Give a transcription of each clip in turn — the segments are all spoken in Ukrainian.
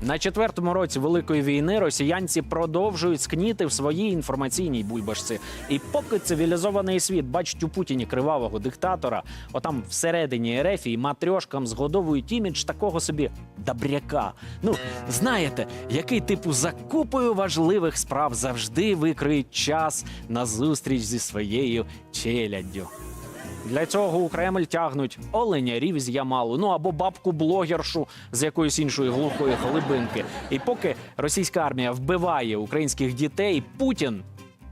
На четвертому році великої війни росіянці продовжують скніти в своїй інформаційній бульбашці. І поки цивілізований світ бачить у Путіні кривавого диктатора, отам всередині РФ і матрьошкам згодовують імідж такого собі добряка. Ну знаєте, який типу за купою важливих справ завжди викриють час на зустріч зі своєю челяддю. Для цього у Кремль тягнуть оленярів з Ямалу, ну або бабку-блогершу з якоїсь іншої глухої глибинки. І поки російська армія вбиває українських дітей, Путін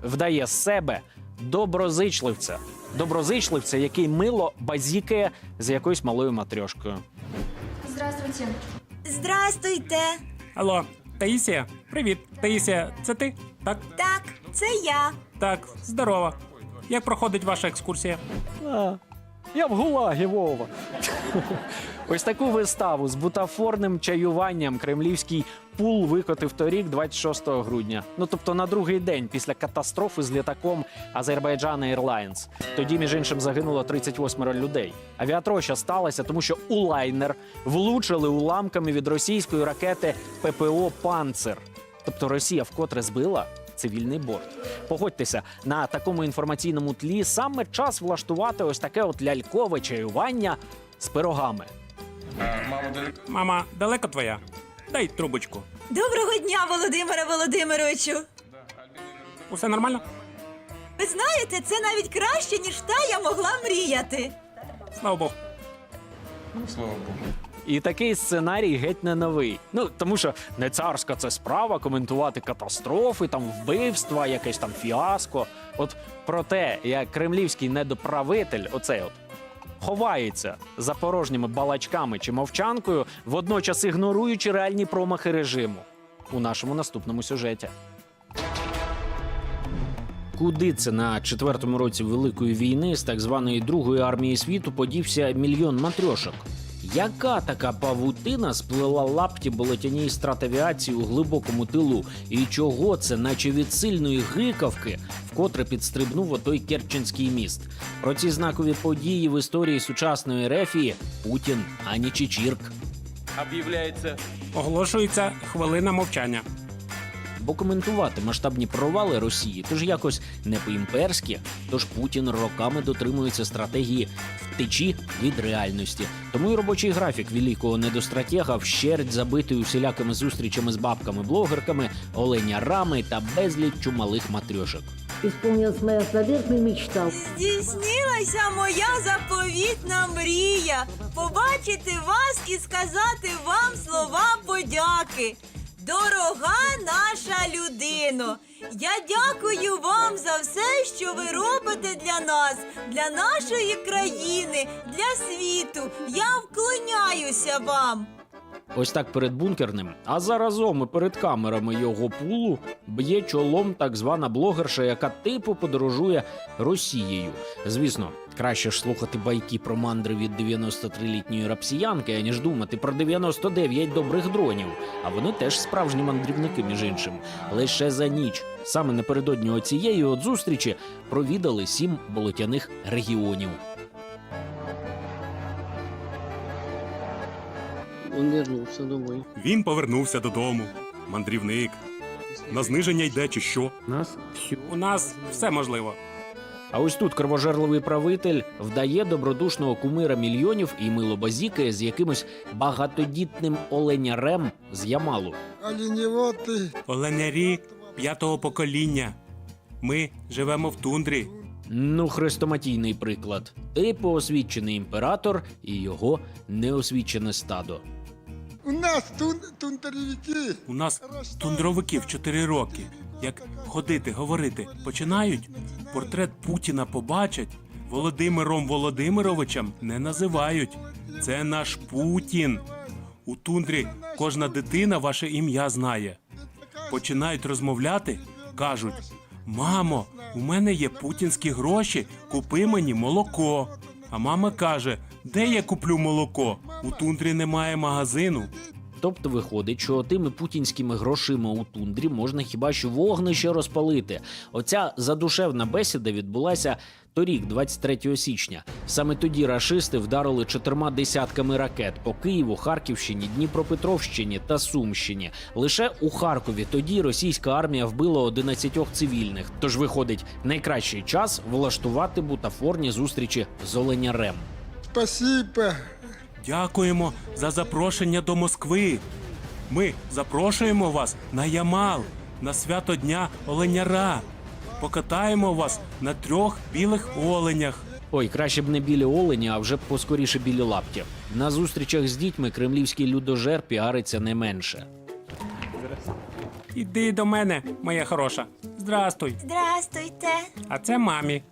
вдає з себе доброзичливця. Доброзичливця, який мило базікає з якоюсь малою матрьошкою. Здравствуйте. Здрастуйте. Алло, Таїсія? Привіт, Таїсія, це ти? Так, Так, це я. так, здорово. Як проходить ваша екскурсія? А, я в гулагі, Вова. Ось таку виставу з бутафорним чаюванням кремлівський пул викотив торік, 26 грудня. Ну тобто на другий день після катастрофи з літаком Азербайджан Airlines. Тоді, між іншим, загинуло 38 людей. Авіатроща сталася, тому що у лайнер влучили уламками від російської ракети ППО Панцер. Тобто Росія вкотре збила цивільний борт. Погодьтеся, на такому інформаційному тлі саме час влаштувати ось таке от лялькове чаювання з пирогами. Мама, далеко твоя? Дай трубочку. Доброго дня, Володимире Володимировичу. Усе нормально? Ви знаєте, це навіть краще, ніж та я могла мріяти. Слава Богу. І такий сценарій геть не новий. Ну тому що не царська це справа коментувати катастрофи, там вбивства, якесь там фіаско. От про те, як кремлівський недоправитель, оцей от. Ховається за порожніми балачками чи мовчанкою, водночас ігноруючи реальні промахи режиму у нашому наступному сюжеті. Куди це на четвертому році Великої війни з так званої Другої армії світу подівся мільйон матрьошок? Яка така павутина сплела лапті болотяній стратавіації у глибокому тилу? І чого це, наче від сильної гикавки, вкотре підстрибнув отой Керченський міст? Про ці знакові події в історії сучасної рефії Путін ані Чичірк. объявляется Оголошується хвилина мовчання. Бо коментувати масштабні провали Росії тож якось не по-імперськи. Тож Путін роками дотримується стратегії втечі від реальності. Тому і робочий графік великого недостратега вщерть забитий усілякими зустрічами з бабками-блогерками, оленярами та безліччю малих матрьошок. Исполнилась моя заветная мечта. Здійснилася моя заповітна мрія побачити вас і сказати вам слова подяки. Дорога наша людино, я дякую вам за все, що ви робите для нас, для нашої країни, для світу. Я вклоняюся вам. Ось так перед бункерним, а заразом і перед камерами його пулу б'є чолом так звана блогерша, яка типу подорожує Росією. Звісно, краще ж слухати байки про мандри від 93-літньої рапсіянки, аніж думати про 99 добрих дронів. А вони теж справжні мандрівники, між іншим. Лише за ніч, саме напередодні оцієї от зустрічі, провідали сім болотяних регіонів. Он вернулся домой. Він повернувся додому. Мандрівник. На зниження йде чи що? Нас все. У нас все можливо. А ось тут кровожерливий правитель вдає добродушного кумира мільйонів і мило базікає з якимось багатодітним оленярем з Ямалу. Оленевоты. Оленярі п'ятого покоління. Ми живемо в тундрі. Ну, хрестоматійний приклад. Типу освічений імператор і його неосвічене стадо. У нас тун тунтаревики. У нас тундровики в 4 роки. Як ходити, говорити починають, портрет Путіна побачать, Володимиром Володимировичем не називають. Це наш Путін. У тундрі кожна дитина ваше ім'я знає. Починають розмовляти, кажуть: Мамо, у мене є путінські гроші, купи мені молоко. А мама каже: Де я куплю молоко? У тундрі немає магазину. Тобто виходить, що тими путінськими грошима у тундрі можна хіба що вогнище розпалити. Оця задушевна бесіда відбулася Торік, 23 січня, саме тоді рашисти вдарили чотирма десятками ракет по Києву, Харківщині, Дніпропетровщині та Сумщині. Лише у Харкові тоді російська армія вбила 11 цивільних. Тож виходить найкращий час влаштувати бутафорні зустрічі з оленярем. Спасибо. Дякуємо за запрошення до Москви. Ми запрошуємо вас на Ямал, на свято Дня Оленяра. Покатаємо вас на трьох білих оленях. Ой, краще б не білі олені, а вже б поскоріше білі лапті. На зустрічах з дітьми кремлівський людожер піариться не менше. Іди до мене, моя хороша. Здрастуй. Здрастуйте. А це мамі.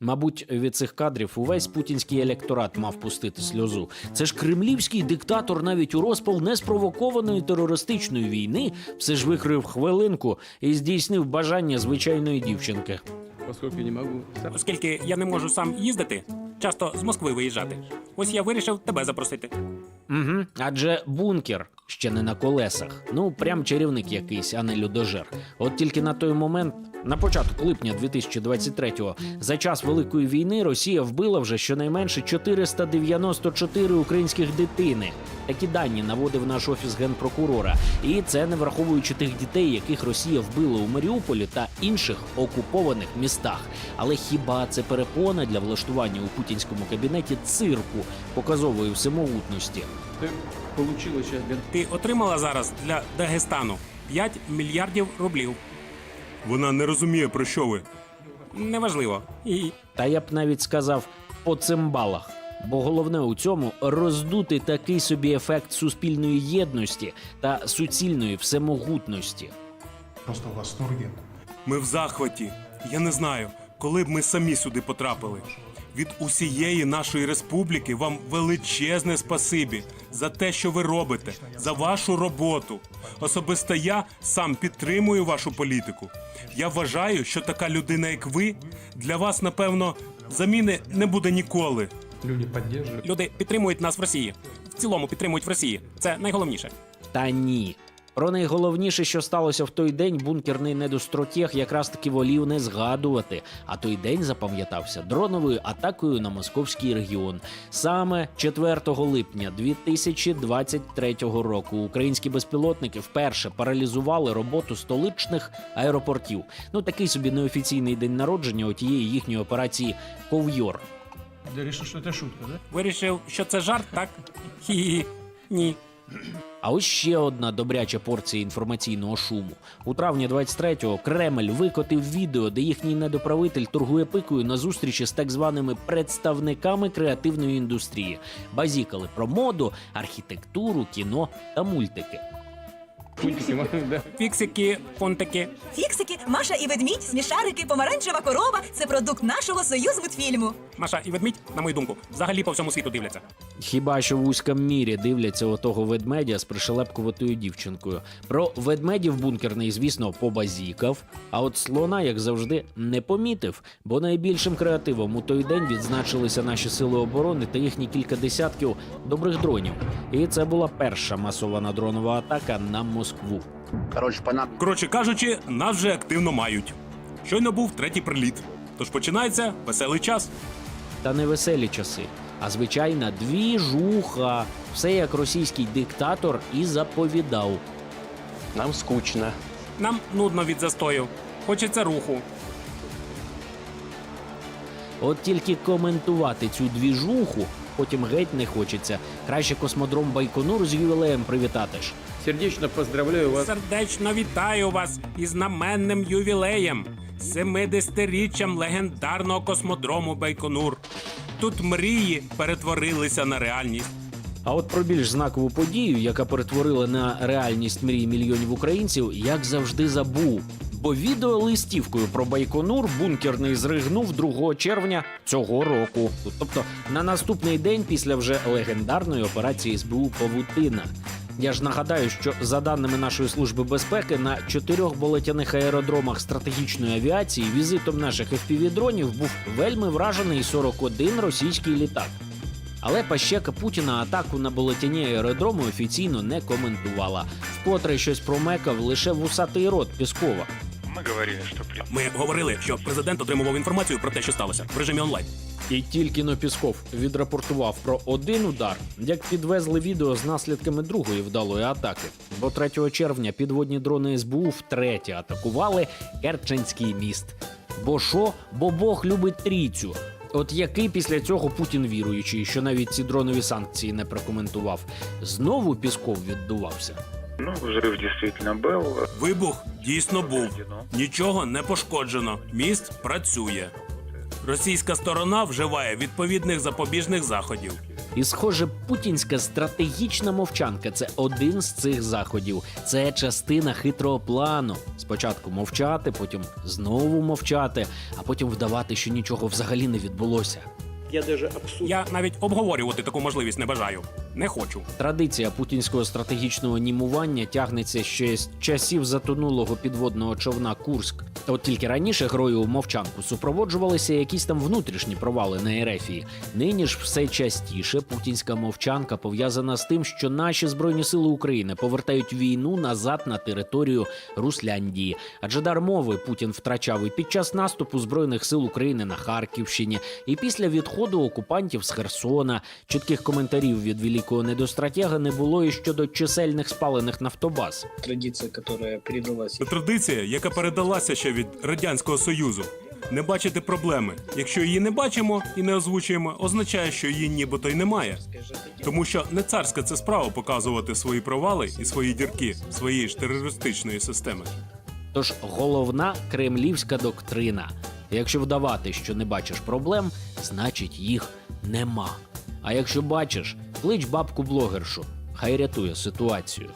Мабуть, від цих кадрів увесь путінський електорат мав пустити сльозу. Це ж кремлівський диктатор навіть у розпал неспровокованої терористичної війни все ж викрив хвилинку і здійснив бажання звичайної дівчинки. Поскольку не могу сам Оскільки я не можу сам їздити, часто з Москви виїжджати. Ось я вирішив тебе запросити. Угу. Адже бункер ще не на колесах. Ну, прям чарівник якийсь, а не людожер. От тільки на той момент, на початок липня 2023-го, за час Великої війни Росія вбила вже щонайменше 494 українських дитини. Такі дані наводив наш офіс генпрокурора. І це не враховуючи тих дітей, яких Росія вбила у Маріуполі та інших окупованих містах. Але хіба це перепона для влаштування у путінському кабінеті цирку показової всемогутності? ты Ти отримала зараз для Дагестану 5 мільярдів рублів. Вона не розуміє, про що ви. Неважливо. І Та я б навіть сказав по цимбалах. Бо головне у цьому роздути такий собі ефект суспільної єдності та суцільної всемогутності. просто в восторгі. ми в захваті. Я не знаю, коли б ми самі сюди потрапили. Від усієї нашої республіки вам величезне спасибі за те, що ви робите, за вашу роботу. Особисто я сам підтримую вашу політику. Я вважаю, що така людина, як ви, для вас, напевно, заміни не буде ніколи. люди підтримують нас в Росії. В цілому підтримують в Росії. Це найголовніше. Та ні. Про найголовніше, що сталося в той день, бункерний недостротєх якраз таки волів не згадувати. А той день запам'ятався дроновою атакою на московський регіон. Саме 4 липня 2023 року українські безпілотники вперше паралізували роботу столичних аеропортів. Ну такий собі неофіційний день народження отієї їхньої операції Ковйор. Решил, что это шутка, да? Вирішив, що це жарт, так? Хі-хі. Ні. А ось ще одна добряча порція інформаційного шуму. У травні 23-го Кремль викотив відео, де їхній недоправитель торгує пикою на зустрічі з так званими представниками креативної індустрії. Базікали про моду, архітектуру, кіно та мультики. Фіксики, фонтики. Фіксики, Маша і ведмідь, смішарики, помаранчева корова це продукт нашого союзмультфільму. Маша і ведмідь, на мою думку, взагалі по всьому світу дивляться. Хіба що в вузькому мірі дивляться отого ведмедя з пришелепкуватою дівчинкою. Про ведмедів бункерний, звісно, побазікав. А от слона, як завжди, не помітив, бо найбільшим креативом у той день відзначилися наші сили оборони та їхні кілька десятків добрих дронів. І це була перша масована дронова атака на Москву. Коротше кажучи, нас вже активно мають. Щойно був третій приліт. Тож починається веселий час. Та не веселі часи, а звичайна двіжуха. Все як російський диктатор і заповідав. Нам скучно. Нам нудно від застою. Хочеться руху. От тільки коментувати цю двіжуху потім геть не хочеться. Краще космодром Байконур з ювілеєм привітати ж. Сердечно поздравляю вас. Сердечно вітаю вас із знаменним ювілеєм, 70-річчям легендарного космодрому Байконур. Тут мрії перетворилися на реальність. А от про більш знакову подію, яка перетворила на реальність мрії мільйонів українців, як завжди забув. Бо відео листівкою про Байконур бункерний зригнув 2 червня цього року. Тобто на наступний день після вже легендарної операції СБУ Павутина. Я ж нагадаю, що за даними нашої служби безпеки, на чотирьох болотяних аеродромах стратегічної авіації візитом наших FPV-дронів був вельми вражений 41 російський літак. Але пащека Путіна атаку на болотяні аеродроми офіційно не коментувала. Вкотре щось промекав лише вусатий рот Піскова. Ми говорили, що президент отримував інформацію про те, що сталося в режимі онлайн. І тільки но Пісков відрапортував про один удар, як підвезли відео з наслідками другої вдалої атаки. Бо 3 червня підводні дрони СБУ втретє атакували Керченський міст. Бо що? Бо Бог любить трійцю. От який після цього Путін віруючий, що навіть ці дронові санкції не прокоментував. Знову Пісков віддувався. Ну, взрыв действительно был. Вибух дійсно був. Нічого не пошкоджено. Міст працює. Російська сторона вживає відповідних запобіжних заходів. І, схоже, путінська стратегічна мовчанка це один з цих заходів. Це частина хитрого плану. Спочатку мовчати, потім знову мовчати, а потім вдавати, що нічого взагалі не відбулося. Я навіть обговорювати таку можливість не бажаю. Не хочу. Традиція путінського стратегічного німування тягнеться ще з часів затонулого підводного човна Курськ. От тільки раніше грою у мовчанку супроводжувалися якісь там внутрішні провали на Ерефії. Нині ж все частіше путінська мовчанка пов'язана з тим, що наші збройні сили України повертають війну назад на територію Русляндії. Адже дар мови Путін втрачав і під час наступу збройних сил України на Харківщині, і після відходу окупантів з Херсона. Чітких коментарів від великого недостратяга не було і щодо чисельних спалених нафтобаз. Традиция, которая передалась Це традиція, яка передалася ще від радянського союзу. Не бачити проблеми. Якщо її не бачимо і не озвучуємо, означає, що її нібито й немає. Тому що не царська це справа показувати свої провали і свої дірки своєї ж терористичної системи. Тож головна кремлівська доктрина: якщо вдавати, що не бачиш проблем, значить їх нема. А якщо бачиш, клич бабку блогершу, хай рятує ситуацію.